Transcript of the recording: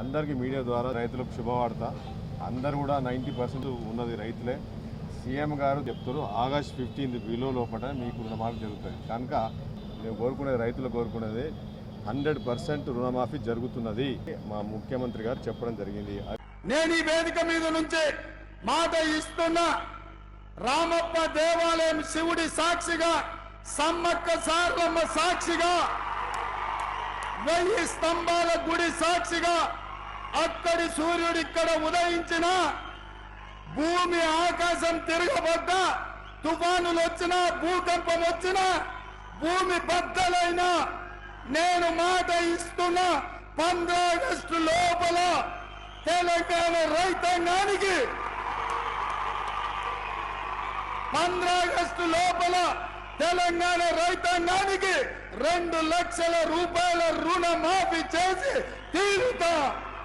అందరికీ మీడియా ద్వారా రైతులకు శుభవార్త. అందరు కూడా నైంటీ పర్సెంట్ ఉన్నది రైతులే. సీఎం గారు చెప్తారు ఆగస్ట్ ఫిఫ్టీన్త్ బిలో లోపల మీకు రుణమాఫీ జరుగుతుంది. కనుక మేము కోరుకునేది రైతులు కోరుకునేది హండ్రెడ్ పర్సెంట్ రుణమాఫీ జరుగుతున్నది. మా ముఖ్యమంత్రి గారు చెప్పడం జరిగింది. నేను ఈ వేదిక మీద నుంచి మాట ఇస్తున్నా రామప్ప దేవాలయం శివుడి సాక్షిగా సమ్మక్క సార్లమ్మ సాక్షిగా వెయ్యి స్తంభాల గుడి సాక్షిగా అక్కడి సూర్యుడు ఇక్కడ ఉదయించిన భూమి ఆకాశం తిరగబడ్డా తుఫానులు వచ్చినా భూకంపం వచ్చినా భూమి బద్దలైనా నేను మాట ఇస్తున్న పంద్రాగస్టు లోపల తెలంగాణ రైతాంగానికి పంద్రా ఆగస్టు లోపల తెలంగాణ రైతాంగానికి రెండు లక్షల రూపాయల రుణమాఫీ చేసి తీరుతా.